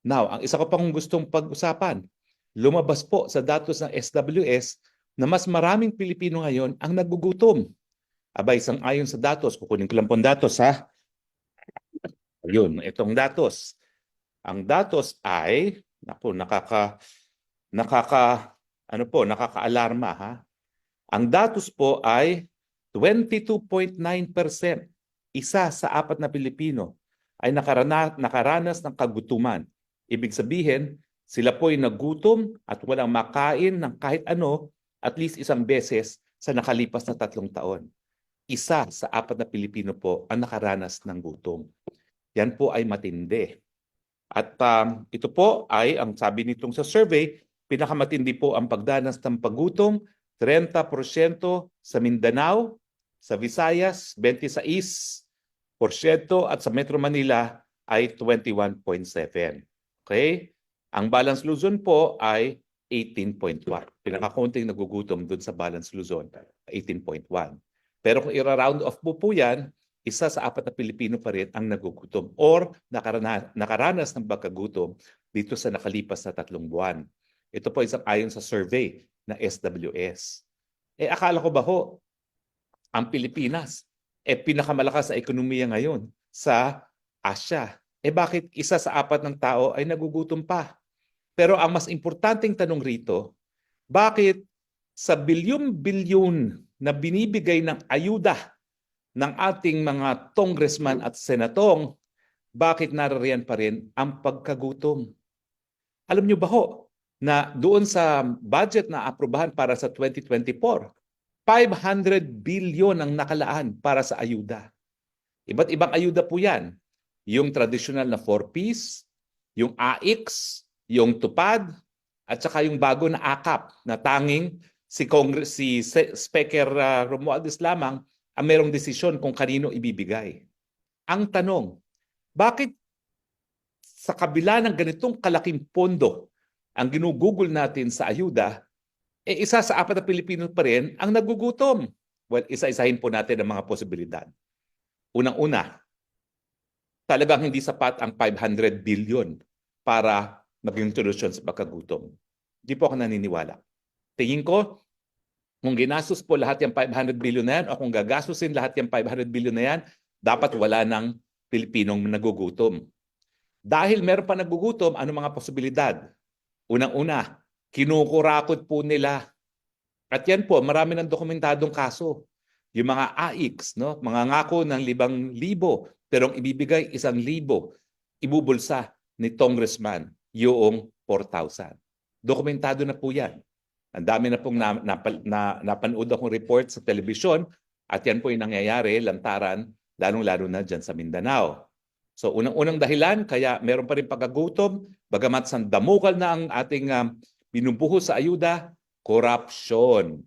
Now, ang isa ko pang gustong pag-usapan, lumabas po sa datos ng SWS na mas maraming Pilipino ngayon ang nagugutom. Abay, isang ayon sa datos, kukunin ko lang po ang datos ha. Ayun, itong datos. Ang datos ay, naku, nakaka, nakaka, ano po, nakaka-alarma ha. Ang datos po ay 22.9%. Isa sa apat na Pilipino ay nakarana, nakaranas ng kagutuman. Ibig sabihin, sila po ay nagutom at walang makain ng kahit ano at least isang beses sa nakalipas na tatlong taon. Isa sa apat na Pilipino po ang nakaranas ng gutom. Yan po ay matindi. At um, ito po ay, ang sabi nitong sa survey, pinakamatindi po ang pagdanas ng pagutom, 30% sa Mindanao, sa Visayas, 26% at sa Metro Manila ay 21.7. Okay? Ang Balance Luzon po ay 18.1. Pinakakunting nagugutom dun sa Balance Luzon, 18.1. Pero kung i-round off po po yan, isa sa apat na Pilipino pa rin ang nagugutom or nakarana, nakaranas ng pagkagutom dito sa nakalipas na tatlong buwan. Ito po isang ayon sa survey na SWS. Eh akala ko ba ho, ang Pilipinas, eh pinakamalakas sa ekonomiya ngayon sa Asia. Eh bakit isa sa apat ng tao ay nagugutom pa? Pero ang mas importanteng tanong rito, bakit sa bilyon-bilyon na binibigay ng ayuda ng ating mga congressman at senatong, bakit narariyan pa rin ang pagkagutom? Alam niyo ba ho, na doon sa budget na aprubahan para sa 2024, 500 billion ang nakalaan para sa ayuda. Iba't ibang ayuda po yan. Yung traditional na 4-piece, yung AX, yung tupad, at saka yung bago na AKAP na tanging si Congress si Speaker uh, Romualdez lamang ang merong desisyon kung kanino ibibigay. Ang tanong, bakit sa kabila ng ganitong kalaking pondo ang ginugugol natin sa ayuda, eh isa sa apat na Pilipino pa rin ang nagugutom. Well, isa-isahin po natin ang mga posibilidad. Unang-una, talagang hindi sapat ang 500 billion para maging solusyon sa pagkagutom. Hindi po ako naniniwala. Tingin ko, kung ginastos po lahat yung 500 billion na yan o kung gagastusin lahat yung 500 billion na yan, dapat wala ng Pilipinong nagugutom. Dahil meron pa nagugutom, ano mga posibilidad? Unang-una, kinukurakot po nila. At yan po, marami ng dokumentadong kaso. Yung mga AIX, no? mga ngako ng libang libo, pero ang ibibigay isang libo, ibubulsa ni congressman yung 4,000. Dokumentado na po yan. Ang dami na pong na, na, na, napanood akong report sa telebisyon at yan po yung nangyayari, lantaran, lalong-lalo na dyan sa Mindanao. So unang-unang dahilan, kaya meron pa rin pagkagutom, bagamat sandamukal na ang ating um, binubuhos sa ayuda, corruption.